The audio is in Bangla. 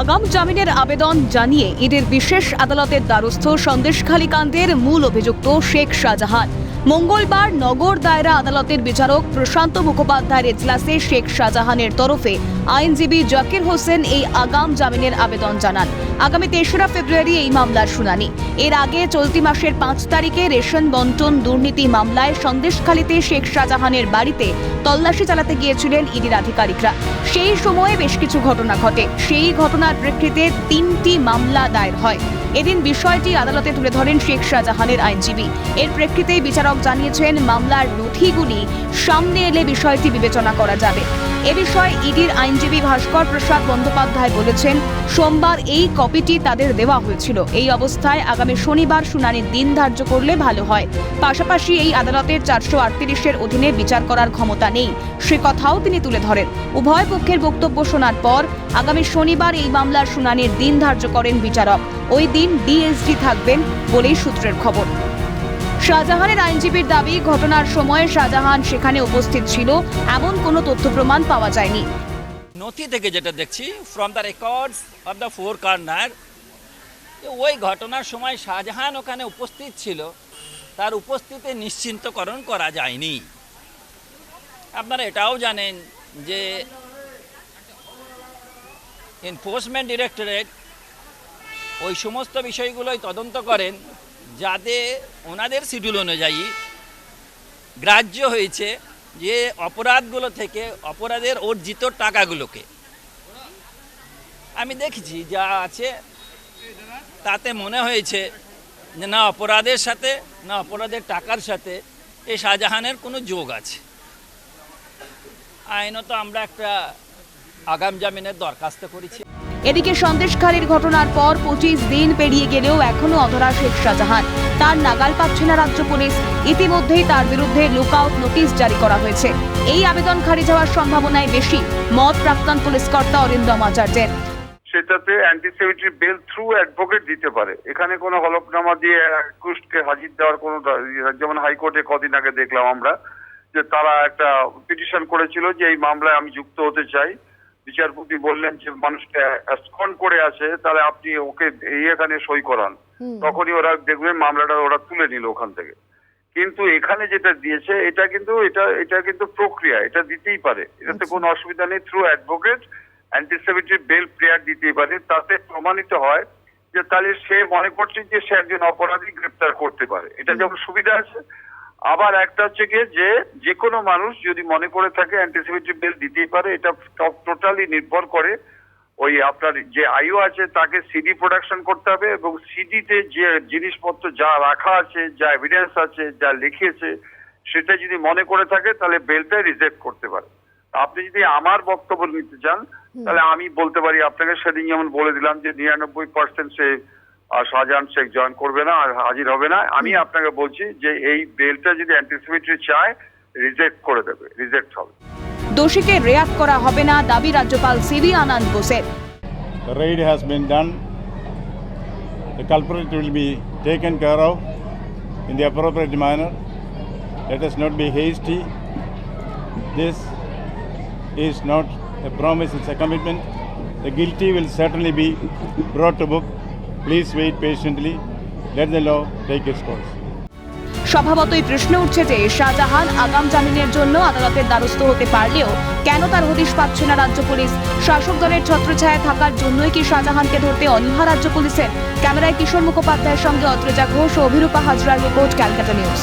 আগাম জামিনের আবেদন জানিয়ে ইডির বিশেষ আদালতের দ্বারস্থ সন্দেশখালী কাণ্ডের মূল অভিযুক্ত শেখ শাহজাহান। মঙ্গলবার নগর দায়রা আদালতের বিচারক প্রশান্ত মুখোপাধ্যায়ের এজলাসে শেখ শাহজাহানের তরফে আইনজীবী জাকির হোসেন এই আগাম জামিনের আবেদন জানান। আগামী তেসরা ফেব্রুয়ারি এই মামলার শুনানি। এর আগে চলতি মাসের পাঁচ তারিখে রেশন বন্টন দুর্নীতি মামলায় সন্দেশখালীতে শেখ শাহজাহানের বাড়িতে তল্লাশি চালাতে গিয়েছিলেন ইডির আধিকারিকরা। সেই সময়ে বেশ কিছু ঘটনা ঘটে। সেই ঘটনার প্রেক্ষিতে তিনটি মামলা দায়ের হয়। এদিন বিষয়টি আদালতে তুলে ধরেন শেখ শাহজাহানের আইনজীবী। এর প্রেক্ষিতেই বিচারক জানিয়েছেন, মামলার নথিগুলি সামনে এলে বিষয়টি বিবেচনা করা যাবে। এ বিষয়ে ইডির আইনজীবী ভাস্কর প্রসাদ বন্দ্যোপাধ্যায় বলেছেন, সোমবার এই কপিটি তাদের দেওয়া হয়েছিল। এই অবস্থায় আগামী শনিবার শুনানির দিন ধার্য করলে ভালো হয়। পাশাপাশি এই আদালতের চারশো আটত্রিশের অধীনে বিচার করার ক্ষমতা নেই। সে কথাও তিনি তুলে ধরেন। উভয় পক্ষের বক্তব্য শোনার পর আগামী শনিবার এই মামলার শুনানির দিন ধার্য করেন বিচারক। ওই দিন ডিএসডি থাকবেন বলেই সূত্রের খবর। শাহজাহানের আইনজীবীর দাবি, ঘটনার সময় শাহজাহান সেখানে উপস্থিত ছিল, এমন কোনো তথ্য প্রমাণ পাওয়া যায়নি। নথি থেকে যেটা দেখছি from the records of the four corner ওই ঘটনার সময় শাহজাহান ওখানে উপস্থিত ছিল, তার উপস্থিতি নিশ্চিন্তকরণ করা যায়নি। আপনারা এটাও জানেন যে এনফোর্সমেন্ট ডিরেক্টরেট ওই সমস্ত বিষয়গুলোই তদন্ত করেন যাতে ওনাদের শিডিউল অনুযায়ী গ্রাহ্য হয়েছে যে অপরাধগুলো থেকে অপরাধের অর্জিত টাকাগুলোকে। আমি দেখেছি যা আছে, তাতে মনে হয়েছে যে না, অপরাধের সাথে, না অপরাধের টাকার সাথে এই শাহজাহানের কোনো যোগ আছে। আইনত আমরা একটা আগাম জামিনের দরখাস্ত করেছি। এদিকে সন্দেশখালীর ঘটনার পর পঁচিশ দিন পেরিয়ে গেলেও এখনও অধরা শেখ শাহজাহান। তার নাগাল পাচ্ছে না রাজ্য পুলিশ। ইতিমধ্যেই তার বিরুদ্ধে লুকআউট নোটিশ জারি করা হয়েছে। এই আবেদন খারিজ হওয়ার সম্ভাবনাই বেশি মত প্রাক্তন পুলিশ কর্তা অরিন্দম আচার্যের সেটাতে অ্যান্টিসেমিট্রি বেল থ্রু অ্যাডভোকেট দিতে পারে। এখানে কোনো হলফনামা দিয়ে অ্যাকুস্টকে হাজির দেওয়ার কোনো যেমন হাইকোর্টে কদিন আগে দেখলাম আমরা, যে তারা একটা পিটিশন করেছিল যে এই মামলায় আমি যুক্ত হতে চাই। বিচারপতি বললেন যে মানুষকে অ্যাসকন্ড করে আছে তাহলে আপনি ওকে এখানে সই করান। তখনই ওরা দেখবেন মামলাটা ওরা তুলে নিল ওখান থেকে। কিন্তু এখানে যেটা দিয়েছে এটা কিন্তু এটা এটা কিন্তু প্রক্রিয়া এটা দিতেই পারে। এটাতে কোনো অসুবিধা নেই through advocate anticipatory bail prayer দিতেই পারে। তাতে প্রমাণিত হয় যে তাহলে সে মনে করছে যে সে একজন অপরাধী গ্রেপ্তার করতে পারে। এটা যেমন সুবিধা আছে আবার একটা হচ্ছে গিয়ে যে যে কোনো মানুষ যদি মনে করে থাকে অ্যান্টিসেমিট্রি বেল দিতেই পারে এটা টোটালি নির্ভর করে ওই আপনার যে আয়ু আছে তাকে সিডি প্রোডাকশন করতে হবে এবং সিডিতে যে জিনিসপত্র যা রাখা আছে যা এভিডেন্স আছে যা লিখেছে সেটা যদি মনে করে থাকে তাহলে বেলটা রিজেক্ট করতে পারে। আপনি যদি আমার বক্তব্য নিতে চান তাহলে আমি বলতে পারি আপনাকে সেদিন যেমন বলে দিলাম যে নিরানব্বই পার্সেন্ট সে আহ, শাহজাহান শেখ জয়েন করবে না আর হাজির হবে না আমি আপনাকে বলছি যে এই বেলটা যদি অ্যান্টিসিপেটরি চায় রিজেক্ট করে দেবে রিজেক্ট হবে দোষীকে রেয়াত করা হবে না দাবি রাজ্যপাল সিবি আনন্দ বোসের The raid has been done. The culprit will be taken care of in the appropriate manner. Let us not be hasty. This is not a promise, it's a commitment. The guilty will certainly be brought to book. Please wait patiently. Let the law take its course. স্বভাবতই প্রশ্ন উঠছে যে শাহজাহান আগাম জামিনের জন্য আদালতের দ্বারস্থ হতে পারলেও কেন তার হদিশ পাচ্ছে না রাজ্য পুলিশ শাসক দলের ছত্রছায়া থাকার জন্যই কি শাহজাহানকে ধরতে অনীহা রাজ্য পুলিশের ক্যামেরায় কিশোর মুখোপাধ্যায়ের সঙ্গে অত্রেজা ঘোষ ও অভিরূপা হাজরার রিপোর্ট ক্যালকাটা নিউজ